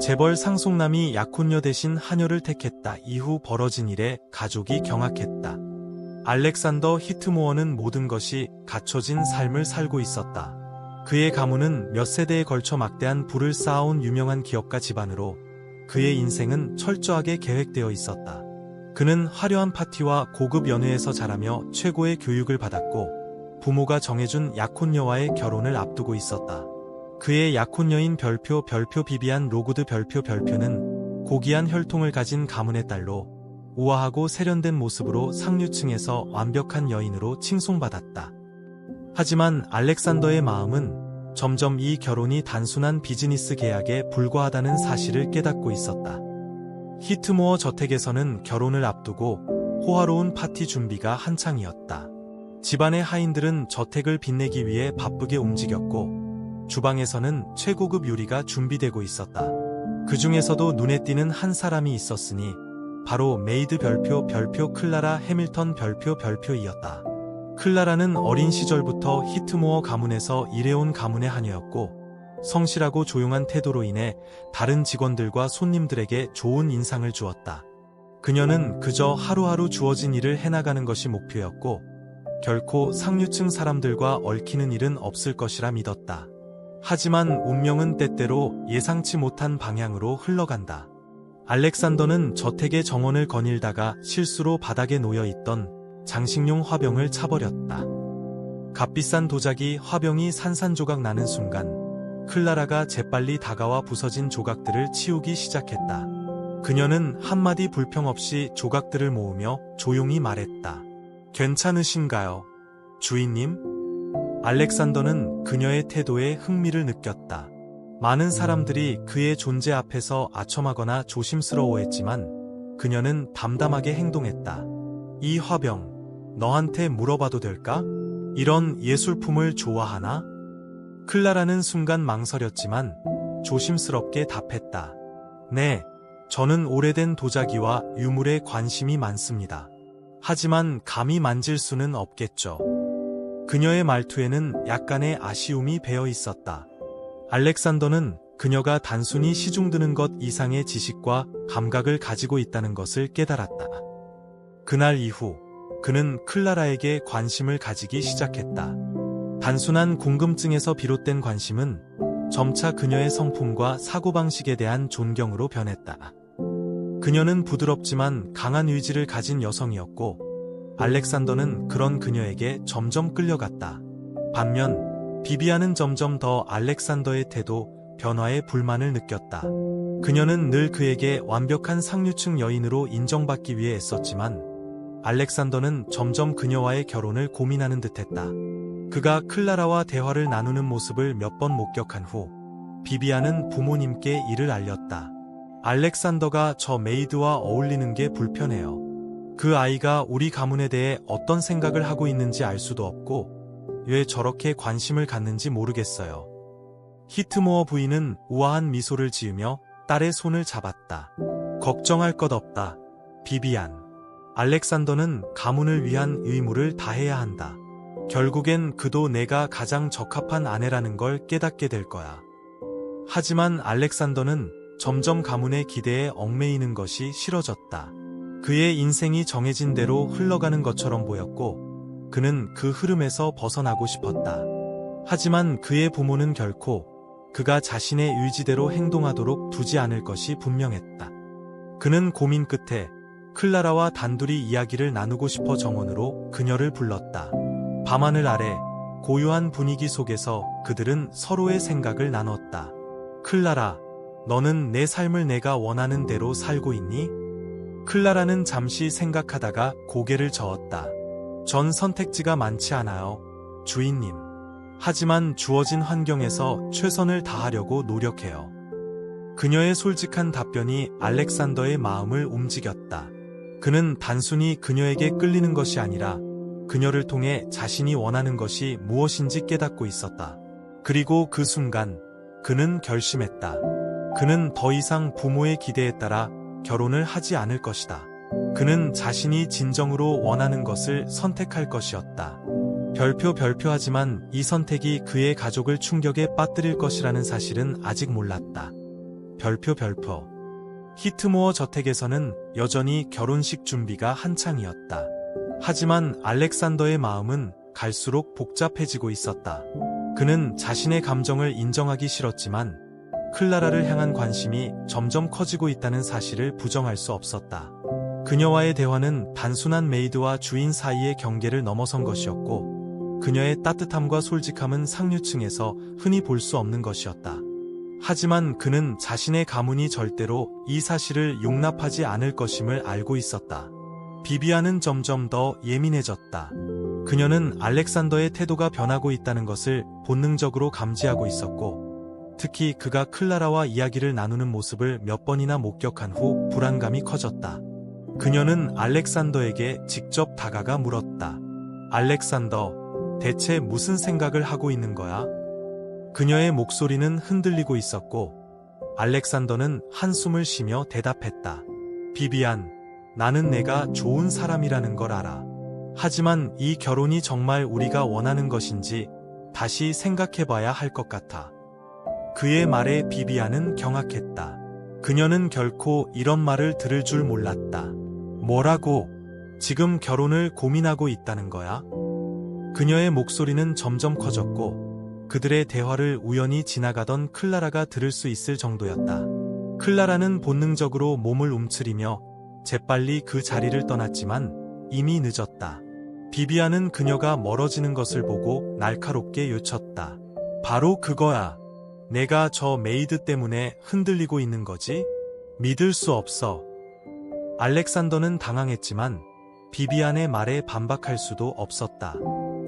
재벌 상속남이 약혼녀 대신 하녀를 택했다. 이후 벌어진 일에 가족이 경악했다. 알렉산더 히트모어는 모든 것이 갖춰진 삶을 살고 있었다. 그의 가문은 몇 세대에 걸쳐 막대한 부를 쌓아온 유명한 기업가 집안으로 그의 인생은 철저하게 계획되어 있었다. 그는 화려한 파티와 고급 연회에서 자라며 최고의 교육을 받았고 부모가 정해준 약혼녀와의 결혼을 앞두고 있었다. 그의 약혼녀인 별표 별표 비비안 로구드 별표 별표는 고귀한 혈통을 가진 가문의 딸로 우아하고 세련된 모습으로 상류층에서 완벽한 여인으로 칭송받았다. 하지만 알렉산더의 마음은 점점 이 결혼이 단순한 비즈니스 계약에 불과하다는 사실을 깨닫고 있었다. 히트모어 저택에서는 결혼을 앞두고 호화로운 파티 준비가 한창이었다. 집안의 하인들은 저택을 빛내기 위해 바쁘게 움직였고 주방에서는 최고급 요리가 준비되고 있었다. 그 중에서도 눈에 띄는 한 사람이 있었으니 바로 메이드 별표 별표 클라라 해밀턴 별표 별표이었다. 클라라는 어린 시절부터 히트모어 가문에서 일해온 가문의 하녀였고 성실하고 조용한 태도로 인해 다른 직원들과 손님들에게 좋은 인상을 주었다. 그녀는 그저 하루하루 주어진 일을 해나가는 것이 목표였고 결코 상류층 사람들과 얽히는 일은 없을 것이라 믿었다. 하지만 운명은 때때로 예상치 못한 방향으로 흘러간다. 알렉산더는 저택의 정원을 거닐다가 실수로 바닥에 놓여 있던 장식용 화병을 차버렸다. 값비싼 도자기 화병이 산산조각 나는 순간 클라라가 재빨리 다가와 부서진 조각들을 치우기 시작했다. 그녀는 한마디 불평 없이 조각들을 모으며 조용히 말했다. 괜찮으신가요? 주인님? 알렉산더는 그녀의 태도에 흥미를 느꼈다. 많은 사람들이 그의 존재 앞에서 아첨하거나 조심스러워했지만 그녀는 담담하게 행동했다. 이 화병, 너한테 물어봐도 될까? 이런 예술품을 좋아하나? 클라라는 순간 망설였지만 조심스럽게 답했다. 네, 저는 오래된 도자기와 유물에 관심이 많습니다. 하지만 감히 만질 수는 없겠죠. 그녀의 말투에는 약간의 아쉬움이 배어 있었다. 알렉산더는 그녀가 단순히 시중드는 것 이상의 지식과 감각을 가지고 있다는 것을 깨달았다. 그날 이후 그는 클라라에게 관심을 가지기 시작했다. 단순한 궁금증에서 비롯된 관심은 점차 그녀의 성품과 사고방식에 대한 존경으로 변했다. 그녀는 부드럽지만 강한 의지를 가진 여성이었고, 알렉산더는 그런 그녀에게 점점 끌려갔다. 반면, 비비아는 점점 더 알렉산더의 태도, 변화에 불만을 느꼈다. 그녀는 늘 그에게 완벽한 상류층 여인으로 인정받기 위해 애썼지만, 알렉산더는 점점 그녀와의 결혼을 고민하는 듯했다. 그가 클라라와 대화를 나누는 모습을 몇 번 목격한 후 비비아는 부모님께 이를 알렸다. 알렉산더가 저 메이드와 어울리는 게 불편해요. 그 아이가 우리 가문에 대해 어떤 생각을 하고 있는지 알 수도 없고 왜 저렇게 관심을 갖는지 모르겠어요. 히트모어 부인은 우아한 미소를 지으며 딸의 손을 잡았다. 걱정할 것 없다. 비비안. 알렉산더는 가문을 위한 의무를 다해야 한다. 결국엔 그도 내가 가장 적합한 아내라는 걸 깨닫게 될 거야. 하지만 알렉산더는 점점 가문의 기대에 얽매이는 것이 싫어졌다. 그의 인생이 정해진 대로 흘러가는 것처럼 보였고, 그는 그 흐름에서 벗어나고 싶었다. 하지만 그의 부모는 결코 그가 자신의 의지대로 행동하도록 두지 않을 것이 분명했다. 그는 고민 끝에 클라라와 단둘이 이야기를 나누고 싶어 정원으로 그녀를 불렀다. 밤하늘 아래 고요한 분위기 속에서 그들은 서로의 생각을 나눴다. 클라라, 너는 내 삶을 내가 원하는 대로 살고 있니? 클라라는 잠시 생각하다가 고개를 저었다. 전 선택지가 많지 않아요. 주인님. 하지만 주어진 환경에서 최선을 다하려고 노력해요. 그녀의 솔직한 답변이 알렉산더의 마음을 움직였다. 그는 단순히 그녀에게 끌리는 것이 아니라 그녀를 통해 자신이 원하는 것이 무엇인지 깨닫고 있었다. 그리고 그 순간 그는 결심했다. 그는 더 이상 부모의 기대에 따라 결혼을 하지 않을 것이다. 그는 자신이 진정으로 원하는 것을 선택할 것이었다. 별표 별표 하지만 이 선택이 그의 가족을 충격에 빠뜨릴 것이라는 사실은 아직 몰랐다. 별표 별표. 히트모어 저택에서는 여전히 결혼식 준비가 한창이었다. 하지만 알렉산더의 마음은 갈수록 복잡해지고 있었다. 그는 자신의 감정을 인정하기 싫었지만 클라라를 향한 관심이 점점 커지고 있다는 사실을 부정할 수 없었다. 그녀와의 대화는 단순한 메이드와 주인 사이의 경계를 넘어선 것이었고, 그녀의 따뜻함과 솔직함은 상류층에서 흔히 볼 수 없는 것이었다. 하지만 그는 자신의 가문이 절대로 이 사실을 용납하지 않을 것임을 알고 있었다. 비비안은 점점 더 예민해졌다. 그녀는 알렉산더의 태도가 변하고 있다는 것을 본능적으로 감지하고 있었고, 특히 그가 클라라와 이야기를 나누는 모습을 몇 번이나 목격한 후 불안감이 커졌다. 그녀는 알렉산더에게 직접 다가가 물었다. 알렉산더, 대체 무슨 생각을 하고 있는 거야? 그녀의 목소리는 흔들리고 있었고, 알렉산더는 한숨을 쉬며 대답했다. 비비안, 나는 내가 좋은 사람이라는 걸 알아. 하지만 이 결혼이 정말 우리가 원하는 것인지 다시 생각해봐야 할 것 같아. 그의 말에 비비안은 경악했다. 그녀는 결코 이런 말을 들을 줄 몰랐다. 뭐라고? 지금 결혼을 고민하고 있다는 거야? 그녀의 목소리는 점점 커졌고 그들의 대화를 우연히 지나가던 클라라가 들을 수 있을 정도였다. 클라라는 본능적으로 몸을 움츠리며 재빨리 그 자리를 떠났지만 이미 늦었다. 비비안은 그녀가 멀어지는 것을 보고 날카롭게 요쳤다. 바로 그거야. 내가 저 메이드 때문에 흔들리고 있는 거지? 믿을 수 없어. 알렉산더는 당황했지만 비비안의 말에 반박할 수도 없었다.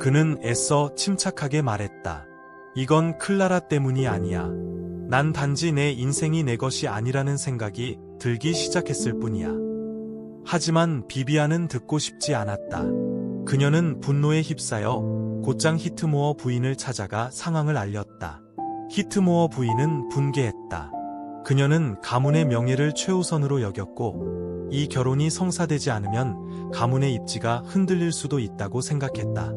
그는 애써 침착하게 말했다. 이건 클라라 때문이 아니야. 난 단지 내 인생이 내 것이 아니라는 생각이 들기 시작했을 뿐이야. 하지만 비비안은 듣고 싶지 않았다. 그녀는 분노에 휩싸여 곧장 히트모어 부인을 찾아가 상황을 알렸다. 히트모어 부인은 분개했다. 그녀는 가문의 명예를 최우선으로 여겼고 이 결혼이 성사되지 않으면 가문의 입지가 흔들릴 수도 있다고 생각했다.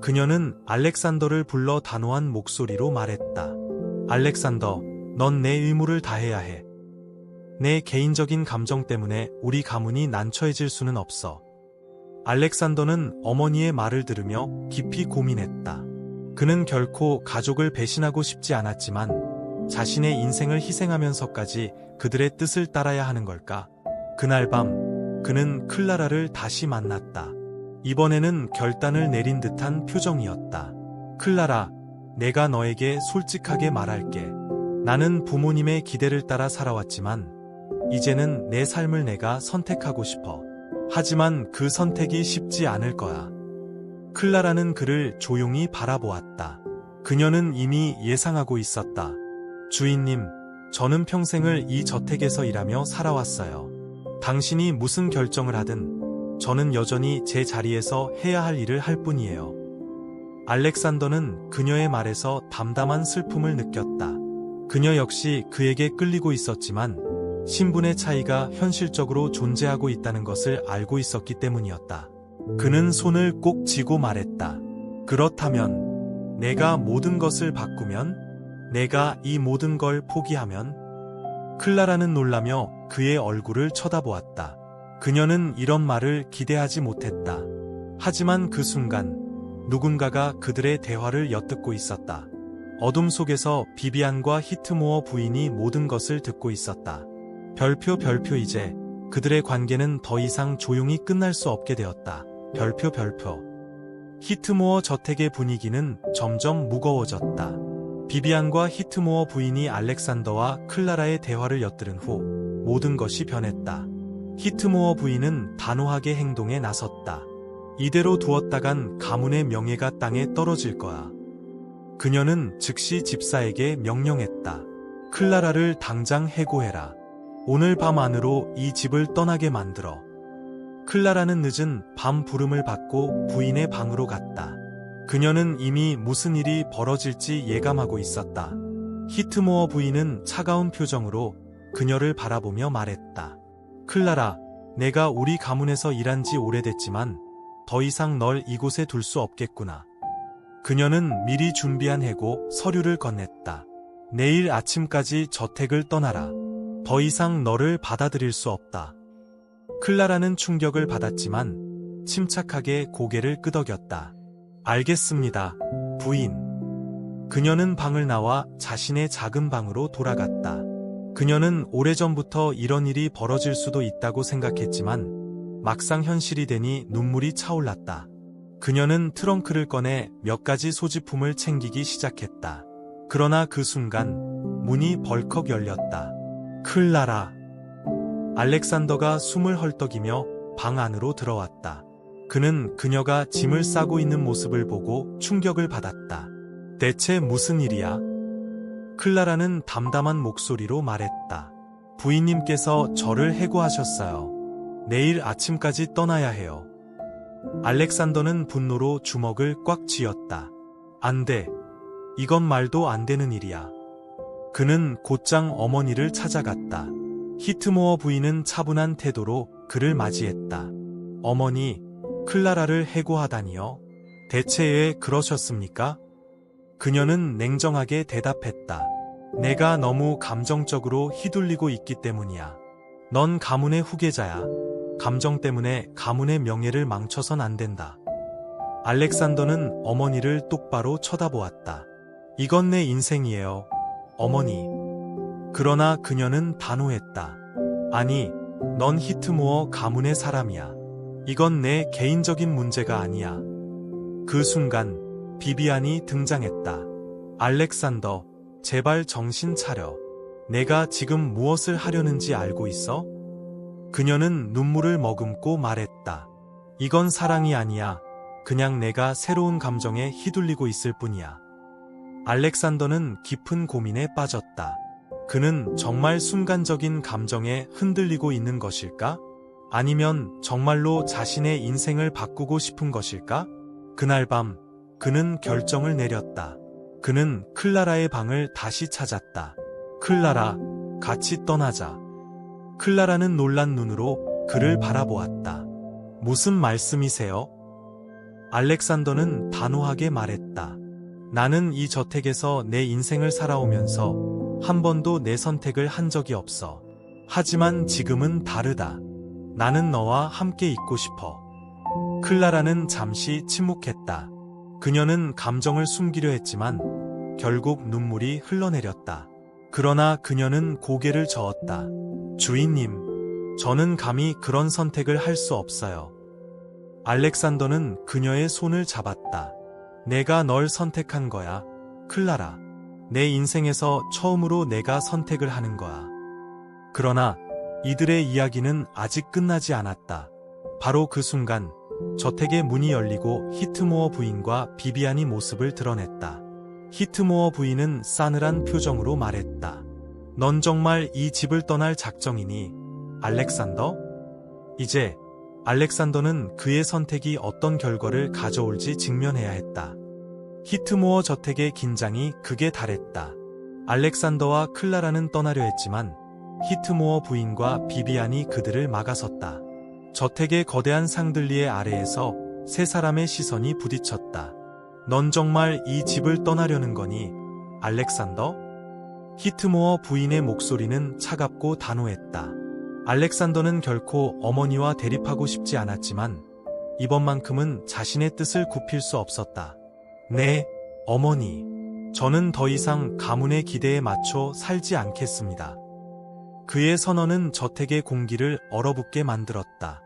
그녀는 알렉산더를 불러 단호한 목소리로 말했다. 알렉산더, 넌 내 의무를 다해야 해. 내 개인적인 감정 때문에 우리 가문이 난처해질 수는 없어. 알렉산더는 어머니의 말을 들으며 깊이 고민했다. 그는 결코 가족을 배신하고 싶지 않았지만 자신의 인생을 희생하면서까지 그들의 뜻을 따라야 하는 걸까? 그날 밤 그는 클라라를 다시 만났다. 이번에는 결단을 내린 듯한 표정이었다. 클라라, 내가 너에게 솔직하게 말할게. 나는 부모님의 기대를 따라 살아왔지만 이제는 내 삶을 내가 선택하고 싶어. 하지만 그 선택이 쉽지 않을 거야. 클라라는 그를 조용히 바라보았다. 그녀는 이미 예상하고 있었다. 주인님, 저는 평생을 이 저택에서 일하며 살아왔어요. 당신이 무슨 결정을 하든 저는 여전히 제 자리에서 해야 할 일을 할 뿐이에요. 알렉산더는 그녀의 말에서 담담한 슬픔을 느꼈다. 그녀 역시 그에게 끌리고 있었지만 신분의 차이가 현실적으로 존재하고 있다는 것을 알고 있었기 때문이었다. 그는 손을 꼭 쥐고 말했다. 그렇다면 내가 모든 것을 바꾸면 내가 이 모든 걸 포기하면 클라라는 놀라며 그의 얼굴을 쳐다보았다. 그녀는 이런 말을 기대하지 못했다. 하지만 그 순간 누군가가 그들의 대화를 엿듣고 있었다. 어둠 속에서 비비안과 히트모어 부인이 모든 것을 듣고 있었다. 별표 별표 이제 그들의 관계는 더 이상 조용히 끝날 수 없게 되었다. 별표 별표. 히트모어 저택의 분위기는 점점 무거워졌다. 비비안과 히트모어 부인이 알렉산더와 클라라의 대화를 엿들은 후 모든 것이 변했다. 히트모어 부인은 단호하게 행동에 나섰다. 이대로 두었다간 가문의 명예가 땅에 떨어질 거야. 그녀는 즉시 집사에게 명령했다. 클라라를 당장 해고해라. 오늘 밤 안으로 이 집을 떠나게 만들어. 클라라는 늦은 밤 부름을 받고 부인의 방으로 갔다. 그녀는 이미 무슨 일이 벌어질지 예감하고 있었다. 히트모어 부인은 차가운 표정으로 그녀를 바라보며 말했다. 클라라, 내가 우리 가문에서 일한 지 오래됐지만 더 이상 널 이곳에 둘 수 없겠구나. 그녀는 미리 준비한 해고 서류를 건넸다. 내일 아침까지 저택을 떠나라. 더 이상 너를 받아들일 수 없다. 클라라는 충격을 받았지만 침착하게 고개를 끄덕였다. 알겠습니다, 부인. 그녀는 방을 나와 자신의 작은 방으로 돌아갔다. 그녀는 오래전부터 이런 일이 벌어질 수도 있다고 생각했지만 막상 현실이 되니 눈물이 차올랐다. 그녀는 트렁크를 꺼내 몇 가지 소지품을 챙기기 시작했다. 그러나 그 순간 문이 벌컥 열렸다. 클라라. 알렉산더가 숨을 헐떡이며 방 안으로 들어왔다. 그는 그녀가 짐을 싸고 있는 모습을 보고 충격을 받았다. 대체 무슨 일이야? 클라라는 담담한 목소리로 말했다. 부인님께서 저를 해고하셨어요. 내일 아침까지 떠나야 해요. 알렉산더는 분노로 주먹을 꽉 쥐었다. 안 돼. 이건 말도 안 되는 일이야. 그는 곧장 어머니를 찾아갔다. 히트모어 부인은 차분한 태도로 그를 맞이했다. 어머니, 클라라를 해고하다니요? 대체 왜 그러셨습니까? 그녀는 냉정하게 대답했다. 내가 너무 감정적으로 휘둘리고 있기 때문이야. 넌 가문의 후계자야. 감정 때문에 가문의 명예를 망쳐선 안 된다. 알렉산더는 어머니를 똑바로 쳐다보았다. 이건 내 인생이에요. 어머니. 그러나 그녀는 단호했다. 아니, 넌 히트모어 가문의 사람이야. 이건 내 개인적인 문제가 아니야. 그 순간 비비안이 등장했다. 알렉산더, 제발 정신 차려. 내가 지금 무엇을 하려는지 알고 있어? 그녀는 눈물을 머금고 말했다. 이건 사랑이 아니야. 그냥 내가 새로운 감정에 휘둘리고 있을 뿐이야. 알렉산더는 깊은 고민에 빠졌다. 그는 정말 순간적인 감정에 흔들리고 있는 것일까? 아니면 정말로 자신의 인생을 바꾸고 싶은 것일까? 그날 밤, 그는 결정을 내렸다. 그는 클라라의 방을 다시 찾았다. 클라라, 같이 떠나자. 클라라는 놀란 눈으로 그를 바라보았다. 무슨 말씀이세요? 알렉산더는 단호하게 말했다. 나는 이 저택에서 내 인생을 살아오면서 한 번도 내 선택을 한 적이 없어. 하지만 지금은 다르다. 나는 너와 함께 있고 싶어. 클라라는 잠시 침묵했다. 그녀는 감정을 숨기려 했지만 결국 눈물이 흘러내렸다. 그러나 그녀는 고개를 저었다. 주인님, 저는 감히 그런 선택을 할 수 없어요. 알렉산더는 그녀의 손을 잡았다. 내가 널 선택한 거야, 클라라. 내 인생에서 처음으로 내가 선택을 하는 거야. 그러나 이들의 이야기는 아직 끝나지 않았다. 바로 그 순간 저택의 문이 열리고 히트모어 부인과 비비안이 모습을 드러냈다. 히트모어 부인은 싸늘한 표정으로 말했다. 넌 정말 이 집을 떠날 작정이니, 알렉산더? 이제 알렉산더는 그의 선택이 어떤 결과를 가져올지 직면해야 했다. 히트모어 저택의 긴장이 극에 달했다. 알렉산더와 클라라는 떠나려 했지만 히트모어 부인과 비비안이 그들을 막아섰다. 저택의 거대한 상들리의 아래에서 세 사람의 시선이 부딪혔다. 넌 정말 이 집을 떠나려는 거니, 알렉산더? 히트모어 부인의 목소리는 차갑고 단호했다. 알렉산더는 결코 어머니와 대립하고 싶지 않았지만, 이번만큼은 자신의 뜻을 굽힐 수 없었다. 네, 어머니. 저는 더 이상 가문의 기대에 맞춰 살지 않겠습니다. 그의 선언은 저택의 공기를 얼어붙게 만들었다.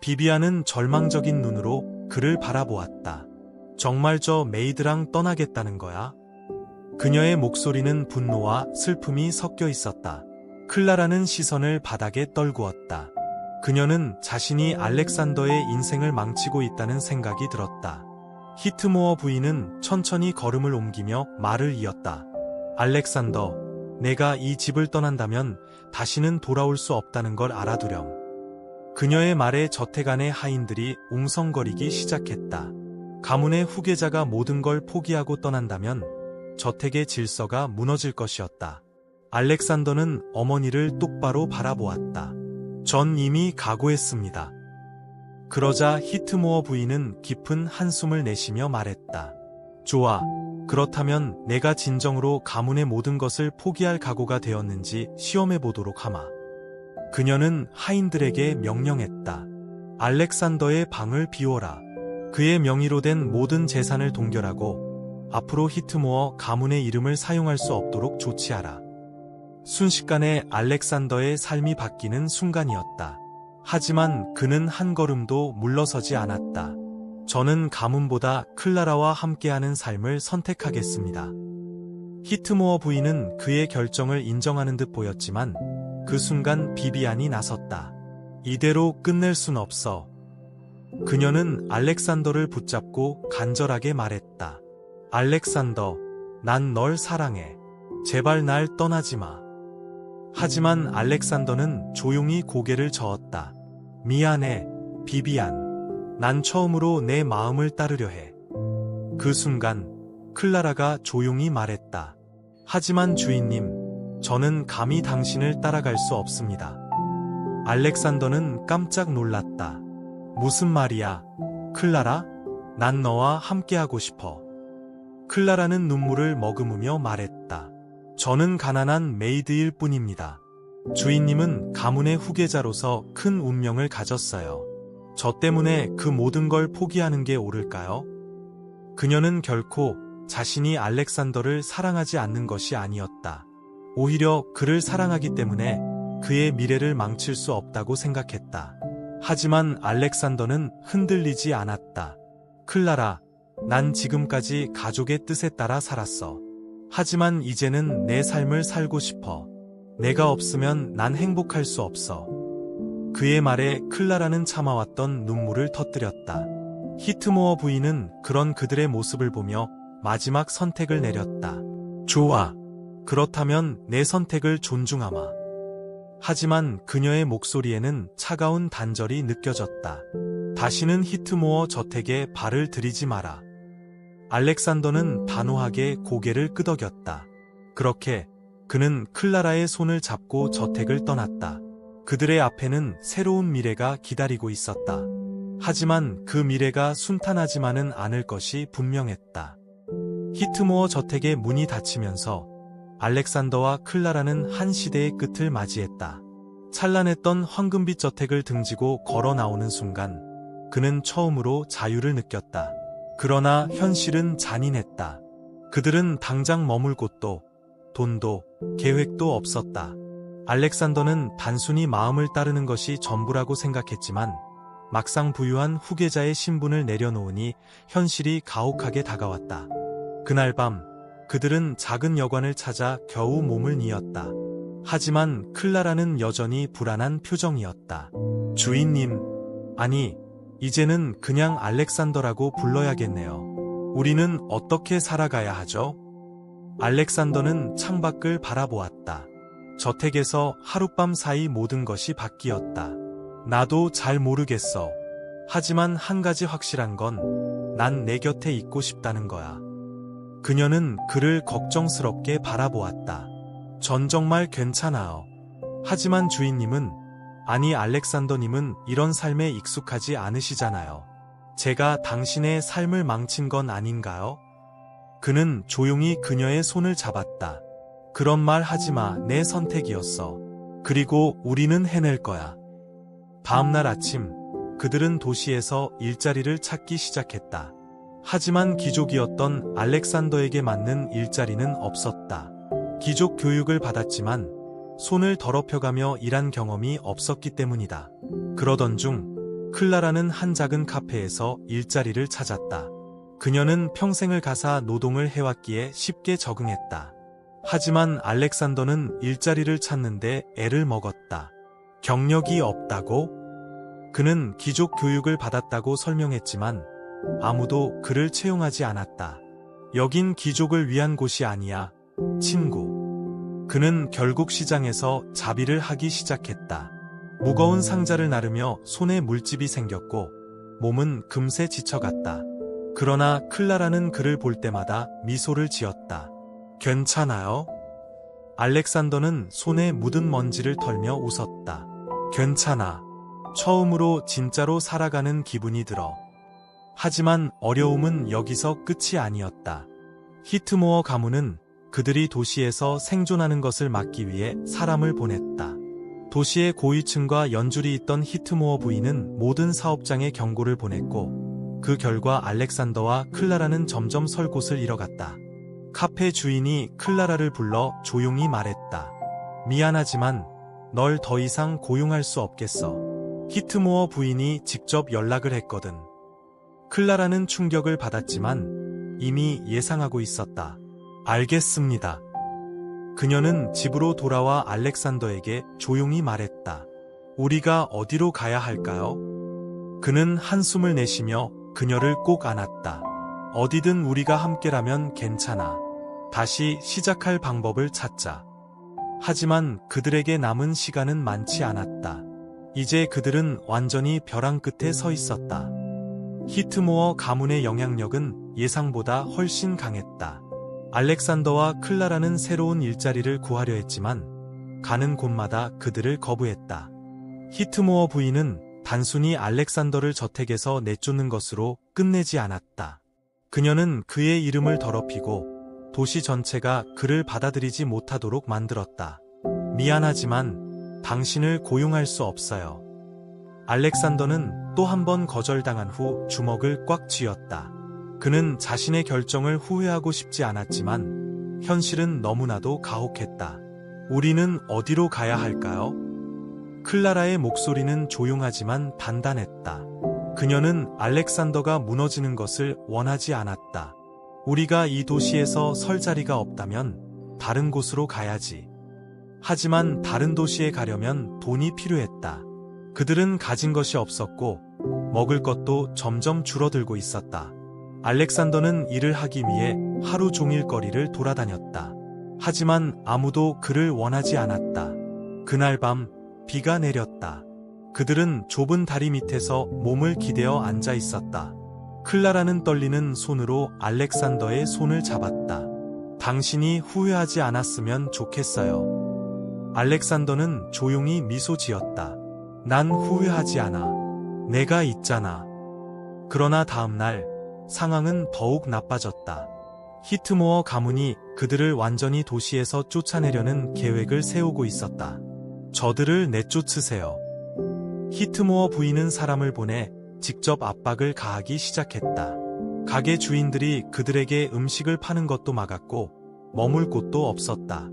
비비안은 절망적인 눈으로 그를 바라보았다. 정말 저 메이드랑 떠나겠다는 거야? 그녀의 목소리는 분노와 슬픔이 섞여 있었다. 클라라는 시선을 바닥에 떨구었다. 그녀는 자신이 알렉산더의 인생을 망치고 있다는 생각이 들었다. 히트모어 부인은 천천히 걸음을 옮기며 말을 이었다. 알렉산더, 내가 이 집을 떠난다면 다시는 돌아올 수 없다는 걸 알아두렴. 그녀의 말에 저택 안의 하인들이 웅성거리기 시작했다. 가문의 후계자가 모든 걸 포기하고 떠난다면 저택의 질서가 무너질 것이었다. 알렉산더는 어머니를 똑바로 바라보았다. 전 이미 각오했습니다. 그러자 히트모어 부인은 깊은 한숨을 내쉬며 말했다. 좋아. 그렇다면 내가 진정으로 가문의 모든 것을 포기할 각오가 되었는지 시험해 보도록 하마. 그녀는 하인들에게 명령했다. 알렉산더의 방을 비워라. 그의 명의로 된 모든 재산을 동결하고 앞으로 히트모어 가문의 이름을 사용할 수 없도록 조치하라. 순식간에 알렉산더의 삶이 바뀌는 순간이었다. 하지만 그는 한 걸음도 물러서지 않았다. 저는 가문보다 클라라와 함께하는 삶을 선택하겠습니다. 히트모어 부인은 그의 결정을 인정하는 듯 보였지만 그 순간 비비안이 나섰다. 이대로 끝낼 순 없어. 그녀는 알렉산더를 붙잡고 간절하게 말했다. 알렉산더, 난 널 사랑해. 제발 날 떠나지 마. 하지만 알렉산더는 조용히 고개를 저었다. 미안해, 비비안. 난 처음으로 내 마음을 따르려 해. 그 순간, 클라라가 조용히 말했다. 하지만 주인님, 저는 감히 당신을 따라갈 수 없습니다. 알렉산더는 깜짝 놀랐다. 무슨 말이야, 클라라? 난 너와 함께하고 싶어. 클라라는 눈물을 머금으며 말했다. 저는 가난한 메이드일 뿐입니다. 주인님은 가문의 후계자로서 큰 운명을 가졌어요. 저 때문에 그 모든 걸 포기하는 게 옳을까요? 그녀는 결코 자신이 알렉산더를 사랑하지 않는 것이 아니었다. 오히려 그를 사랑하기 때문에 그의 미래를 망칠 수 없다고 생각했다. 하지만 알렉산더는 흔들리지 않았다. 클라라, 난 지금까지 가족의 뜻에 따라 살았어. 하지만 이제는 내 삶을 살고 싶어. 내가 없으면 난 행복할 수 없어. 그의 말에 클라라는 참아왔던 눈물을 터뜨렸다. 히트모어 부인은 그런 그들의 모습을 보며 마지막 선택을 내렸다. 좋아. 그렇다면 내 선택을 존중하마. 하지만 그녀의 목소리에는 차가운 단절이 느껴졌다. 다시는 히트모어 저택에 발을 들이지 마라. 알렉산더는 단호하게 고개를 끄덕였다. 그렇게 그는 클라라의 손을 잡고 저택을 떠났다. 그들의 앞에는 새로운 미래가 기다리고 있었다. 하지만 그 미래가 순탄하지만은 않을 것이 분명했다. 히트모어 저택의 문이 닫히면서 알렉산더와 클라라는 한 시대의 끝을 맞이했다. 찬란했던 황금빛 저택을 등지고 걸어 나오는 순간 그는 처음으로 자유를 느꼈다. 그러나 현실은 잔인했다. 그들은 당장 머물 곳도 돈도 계획도 없었다. 알렉산더는 단순히 마음을 따르는 것이 전부라고 생각했지만 막상 부유한 후계자의 신분을 내려놓으니 현실이 가혹하게 다가왔다. 그날 밤 그들은 작은 여관을 찾아 겨우 몸을 뉘었다. 하지만 클라라는 여전히 불안한 표정이었다. 주인님, 아니, 이제는 그냥 알렉산더라고 불러야겠네요. 우리는 어떻게 살아가야 하죠? 알렉산더는 창밖을 바라보았다. 저택에서 하룻밤 사이 모든 것이 바뀌었다. 나도 잘 모르겠어. 하지만 한 가지 확실한 건 난 내 곁에 있고 싶다는 거야. 그녀는 그를 걱정스럽게 바라보았다. 전 정말 괜찮아요. 하지만 주인님은, 아니 알렉산더님은 이런 삶에 익숙하지 않으시잖아요. 제가 당신의 삶을 망친 건 아닌가요? 그는 조용히 그녀의 손을 잡았다. 그런 말 하지 마, 내 선택이었어. 그리고 우리는 해낼 거야. 다음날 아침, 그들은 도시에서 일자리를 찾기 시작했다. 하지만 귀족이었던 알렉산더에게 맞는 일자리는 없었다. 귀족 교육을 받았지만 손을 더럽혀가며 일한 경험이 없었기 때문이다. 그러던 중 클라라는 한 작은 카페에서 일자리를 찾았다. 그녀는 평생을 가사 노동을 해왔기에 쉽게 적응했다. 하지만 알렉산더는 일자리를 찾는데 애를 먹었다. 경력이 없다고? 그는 귀족 교육을 받았다고 설명했지만 아무도 그를 채용하지 않았다. 여긴 귀족을 위한 곳이 아니야. 친구. 그는 결국 시장에서 자비를 하기 시작했다. 무거운 상자를 나르며 손에 물집이 생겼고 몸은 금세 지쳐갔다. 그러나 클라라는 그를 볼 때마다 미소를 지었다. 괜찮아요? 알렉산더는 손에 묻은 먼지를 털며 웃었다. 괜찮아. 처음으로 진짜로 살아가는 기분이 들어. 하지만 어려움은 여기서 끝이 아니었다. 히트모어 가문은 그들이 도시에서 생존하는 것을 막기 위해 사람을 보냈다. 도시의 고위층과 연줄이 있던 히트모어 부인은 모든 사업장에 경고를 보냈고 그 결과 알렉산더와 클라라는 점점 설 곳을 잃어갔다. 카페 주인이 클라라를 불러 조용히 말했다. 미안하지만 널 더 이상 고용할 수 없겠어. 히트모어 부인이 직접 연락을 했거든. 클라라는 충격을 받았지만 이미 예상하고 있었다. 알겠습니다. 그녀는 집으로 돌아와 알렉산더에게 조용히 말했다. 우리가 어디로 가야 할까요? 그는 한숨을 내쉬며 그녀를 꼭 안았다. 어디든 우리가 함께라면 괜찮아. 다시 시작할 방법을 찾자. 하지만 그들에게 남은 시간은 많지 않았다. 이제 그들은 완전히 벼랑 끝에 서 있었다. 히트모어 가문의 영향력은 예상보다 훨씬 강했다. 알렉산더와 클라라는 새로운 일자리를 구하려 했지만 가는 곳마다 그들을 거부했다. 히트모어 부인은 단순히 알렉산더를 저택에서 내쫓는 것으로 끝내지 않았다. 그녀는 그의 이름을 더럽히고 도시 전체가 그를 받아들이지 못하도록 만들었다. 미안하지만 당신을 고용할 수 없어요. 알렉산더는 또 한 번 거절당한 후 주먹을 꽉 쥐었다. 그는 자신의 결정을 후회하고 싶지 않았지만 현실은 너무나도 가혹했다. 우리는 어디로 가야 할까요? 클라라의 목소리는 조용하지만 단단했다. 그녀는 알렉산더가 무너지는 것을 원하지 않았다. 우리가 이 도시에서 설 자리가 없다면 다른 곳으로 가야지. 하지만 다른 도시에 가려면 돈이 필요했다. 그들은 가진 것이 없었고 먹을 것도 점점 줄어들고 있었다. 알렉산더는 일을 하기 위해 하루 종일 거리를 돌아다녔다. 하지만 아무도 그를 원하지 않았다. 그날 밤 비가 내렸다. 그들은 좁은 다리 밑에서 몸을 기대어 앉아 있었다. 클라라는 떨리는 손으로 알렉산더의 손을 잡았다. 당신이 후회하지 않았으면 좋겠어요. 알렉산더는 조용히 미소 지었다. 난 후회하지 않아. 내가 있잖아. 그러나 다음날 상황은 더욱 나빠졌다. 히트모어 가문이 그들을 완전히 도시에서 쫓아내려는 계획을 세우고 있었다. 저들을 내쫓으세요. 히트모어 부인은 사람을 보내 직접 압박을 가하기 시작했다. 가게 주인들이 그들에게 음식을 파는 것도 막았고 머물 곳도 없었다.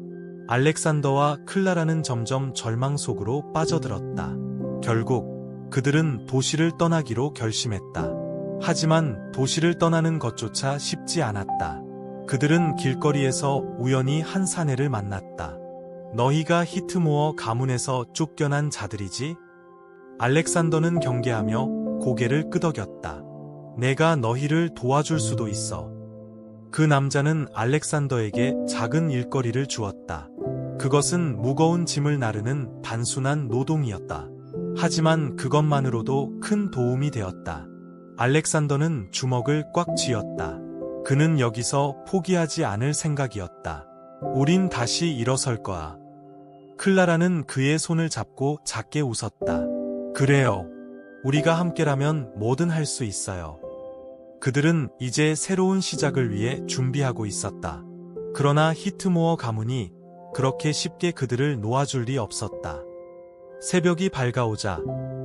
알렉산더와 클라라는 점점 절망 속으로 빠져들었다. 결국 그들은 도시를 떠나기로 결심했다. 하지만 도시를 떠나는 것조차 쉽지 않았다. 그들은 길거리에서 우연히 한 사내를 만났다. 너희가 히트모어 가문에서 쫓겨난 자들이지? 알렉산더는 경계하며 고개를 끄덕였다. 내가 너희를 도와줄 수도 있어. 그 남자는 알렉산더에게 작은 일거리를 주었다. 그것은 무거운 짐을 나르는 단순한 노동이었다. 하지만 그것만으로도 큰 도움이 되었다. 알렉산더는 주먹을 꽉 쥐었다. 그는 여기서 포기하지 않을 생각이었다. 우린 다시 일어설 거야. 클라라는 그의 손을 잡고 작게 웃었다. 그래요. 우리가 함께라면 뭐든 할 수 있어요. 그들은 이제 새로운 시작을 위해 준비하고 있었다. 그러나 히트모어 가문이 그렇게 쉽게 그들을 놓아줄 리 없었다. 새벽이 밝아오자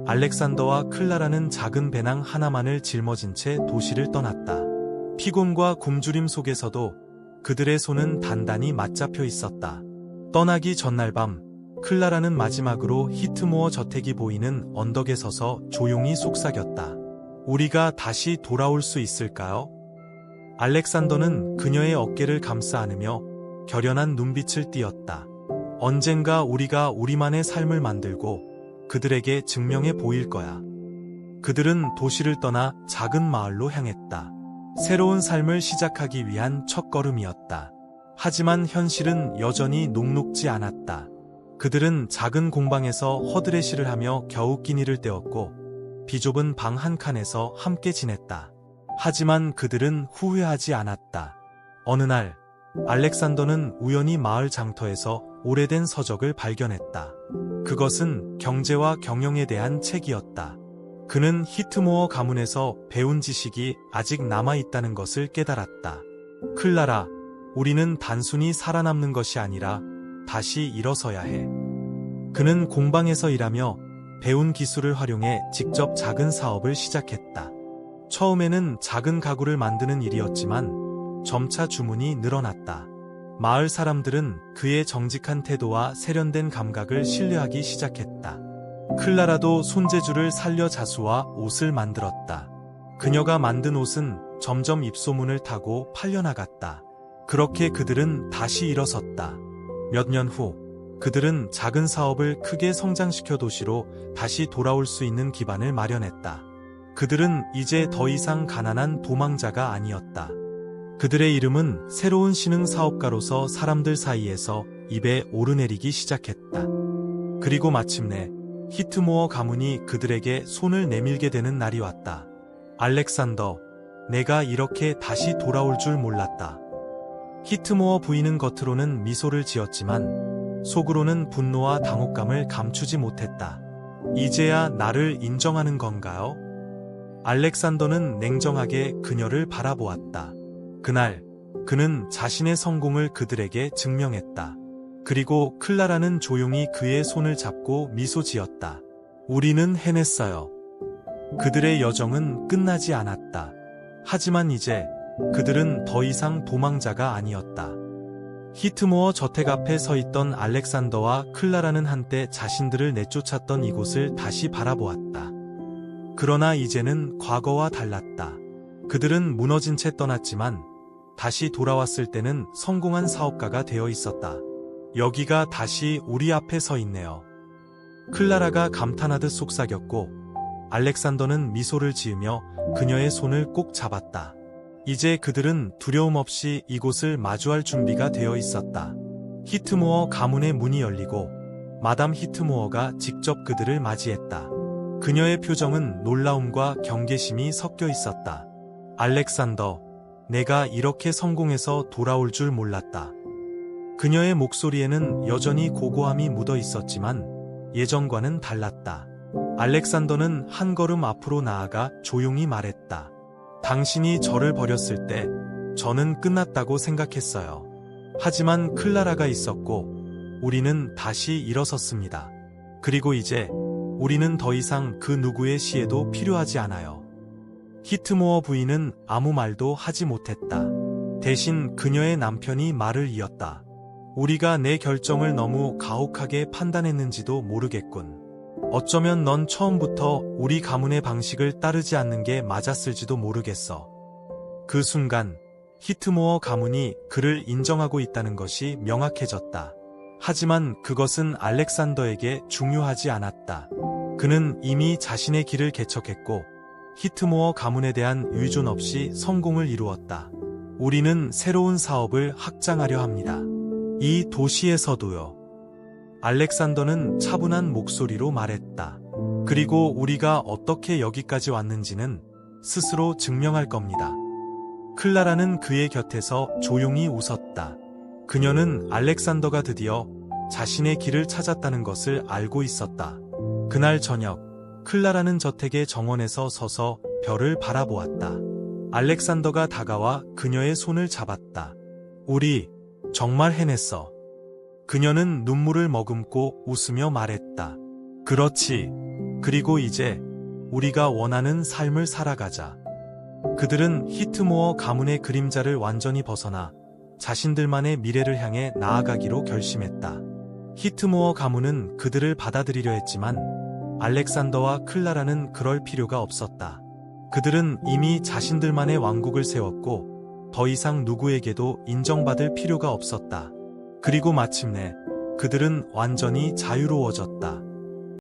알렉산더와 클라라는 작은 배낭 하나만을 짊어진 채 도시를 떠났다. 피곤과 굶주림 속에서도 그들의 손은 단단히 맞잡혀 있었다. 떠나기 전날 밤, 클라라는 마지막으로 히트모어 저택이 보이는 언덕에 서서 조용히 속삭였다. 우리가 다시 돌아올 수 있을까요? 알렉산더는 그녀의 어깨를 감싸 안으며 결연한 눈빛을 띄었다. 언젠가 우리가 우리만의 삶을 만들고 그들에게 증명해 보일 거야. 그들은 도시를 떠나 작은 마을로 향했다. 새로운 삶을 시작하기 위한 첫걸음이었다. 하지만 현실은 여전히 녹록지 않았다. 그들은 작은 공방에서 허드레시를 하며 겨우 끼니를 때웠고 비좁은 방 한 칸에서 함께 지냈다. 하지만 그들은 후회하지 않았다. 어느 날 알렉산더는 우연히 마을 장터에서 오래된 서적을 발견했다. 그것은 경제와 경영에 대한 책이었다. 그는 히트모어 가문에서 배운 지식이 아직 남아있다는 것을 깨달았다. 클라라, 우리는 단순히 살아남는 것이 아니라 다시 일어서야 해. 그는 공방에서 일하며 배운 기술을 활용해 직접 작은 사업을 시작했다. 처음에는 작은 가구를 만드는 일이었지만 점차 주문이 늘어났다. 마을 사람들은 그의 정직한 태도와 세련된 감각을 신뢰하기 시작했다. 클라라도 손재주를 살려 자수와 옷을 만들었다. 그녀가 만든 옷은 점점 입소문을 타고 팔려나갔다. 그렇게 그들은 다시 일어섰다. 몇 년 후, 그들은 작은 사업을 크게 성장시켜 도시로 다시 돌아올 수 있는 기반을 마련했다. 그들은 이제 더 이상 가난한 도망자가 아니었다. 그들의 이름은 새로운 신흥 사업가로서 사람들 사이에서 입에 오르내리기 시작했다. 그리고 마침내 히트모어 가문이 그들에게 손을 내밀게 되는 날이 왔다. 알렉산더, 내가 이렇게 다시 돌아올 줄 몰랐다. 히트모어 부인은 겉으로는 미소를 지었지만 속으로는 분노와 당혹감을 감추지 못했다. 이제야 나를 인정하는 건가요? 알렉산더는 냉정하게 그녀를 바라보았다. 그날, 그는 자신의 성공을 그들에게 증명했다. 그리고 클라라는 조용히 그의 손을 잡고 미소 지었다. 우리는 해냈어요. 그들의 여정은 끝나지 않았다. 하지만 이제 그들은 더 이상 도망자가 아니었다. 히트모어 저택 앞에 서 있던 알렉산더와 클라라는 한때 자신들을 내쫓았던 이곳을 다시 바라보았다. 그러나 이제는 과거와 달랐다. 그들은 무너진 채 떠났지만 다시 돌아왔을 때는 성공한 사업가가 되어 있었다. 여기가 다시 우리 앞에 서 있네요. 클라라가 감탄하듯 속삭였고 알렉산더는 미소를 지으며 그녀의 손을 꼭 잡았다. 이제 그들은 두려움 없이 이곳을 마주할 준비가 되어 있었다. 히트모어 가문의 문이 열리고 마담 히트모어가 직접 그들을 맞이했다. 그녀의 표정은 놀라움과 경계심이 섞여 있었다. 알렉산더, 내가 이렇게 성공해서 돌아올 줄 몰랐다. 그녀의 목소리에는 여전히 고고함이 묻어 있었지만 예전과는 달랐다. 알렉산더는 한 걸음 앞으로 나아가 조용히 말했다. 당신이 저를 버렸을 때 저는 끝났다고 생각했어요. 하지만 클라라가 있었고 우리는 다시 일어섰습니다. 그리고 이제 우리는 더 이상 그 누구의 시에도 필요하지 않아요. 히트모어 부인은 아무 말도 하지 못했다. 대신 그녀의 남편이 말을 이었다. 우리가 내 결정을 너무 가혹하게 판단했는지도 모르겠군. 어쩌면 넌 처음부터 우리 가문의 방식을 따르지 않는 게 맞았을지도 모르겠어. 그 순간 히트모어 가문이 그를 인정하고 있다는 것이 명확해졌다. 하지만 그것은 알렉산더에게 중요하지 않았다. 그는 이미 자신의 길을 개척했고 히트모어 가문에 대한 의존 없이 성공을 이루었다. 우리는 새로운 사업을 확장하려 합니다. 이 도시에서도요. 알렉산더는 차분한 목소리로 말했다. 그리고 우리가 어떻게 여기까지 왔는지는 스스로 증명할 겁니다. 클라라는 그의 곁에서 조용히 웃었다. 그녀는 알렉산더가 드디어 자신의 길을 찾았다는 것을 알고 있었다. 그날 저녁, 클라라는 저택의 정원에서 서서 별을 바라보았다. 알렉산더가 다가와 그녀의 손을 잡았다. 우리 정말 해냈어. 그녀는 눈물을 머금고 웃으며 말했다. 그렇지. 그리고 이제 우리가 원하는 삶을 살아가자. 그들은 히트모어 가문의 그림자를 완전히 벗어나 자신들만의 미래를 향해 나아가기로 결심했다. 히트모어 가문은 그들을 받아들이려 했지만 알렉산더와 클라라는 그럴 필요가 없었다. 그들은 이미 자신들만의 왕국을 세웠고 더 이상 누구에게도 인정받을 필요가 없었다. 그리고 마침내 그들은 완전히 자유로워졌다.